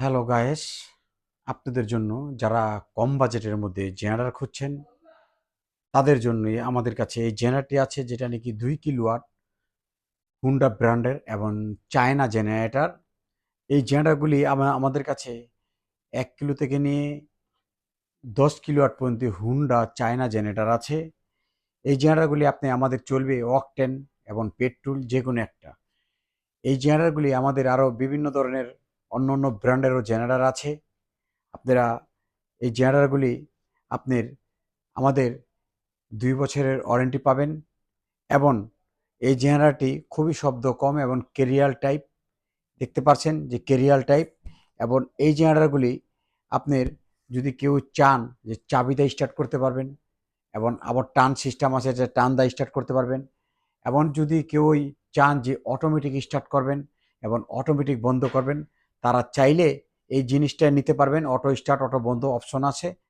Hello guys আপনাদের জন্য যারা কম বাজেটের মধ্যে জেনারেটর খুঁজছেন, তাদের জন্যই আমাদের কাছে এই জেনারেটরটি আছে, যেটা নাকি দুই কিলোয়াট হুন্ডা ব্র্যান্ডের এবং চায়না জেনারেটর। এই জেনারেটরগুলি আমাদের কাছে এক কিলো থেকে নিয়ে দশ কিলোয়াট পর্যন্ত হুন্ডা চায়না জেনারেটর আছে। এই জেনারেটরগুলি আপনি আমাদের চলবে অকটেন এবং পেট্রোল যে কোনো একটা। এই জেনারেটরগুলি আমাদের আরও বিভিন্ন ধরনের অন্য অন্য ব্র্যান্ডেরও জেনারেটর আছে। আপনারা এই জেনারেটরগুলি আপনার আমাদের দুই বছরের ওয়ারেন্টি পাবেন এবং এই জেনারেটরটি খুবই শব্দ কম এবং কেরিয়াল টাইপ। দেখতে পাচ্ছেন যে কেরিয়াল টাইপ এবং এই জেনারেটরগুলি আপনার যদি কেউ চান যে চাবি চাবিতে স্টার্ট করতে পারবেন এবং আবার টান সিস্টেম আছে যে টান দা স্টার্ট করতে পারবেন এবং যদি কেউই চান যে অটোমেটিক স্টার্ট করবেন এবং অটোমেটিক বন্ধ করবেন তারা চাইলে এই জিনিসটা নিতে পারবেন। অটো স্টার্ট অটো বন্ধ অপশন আছে।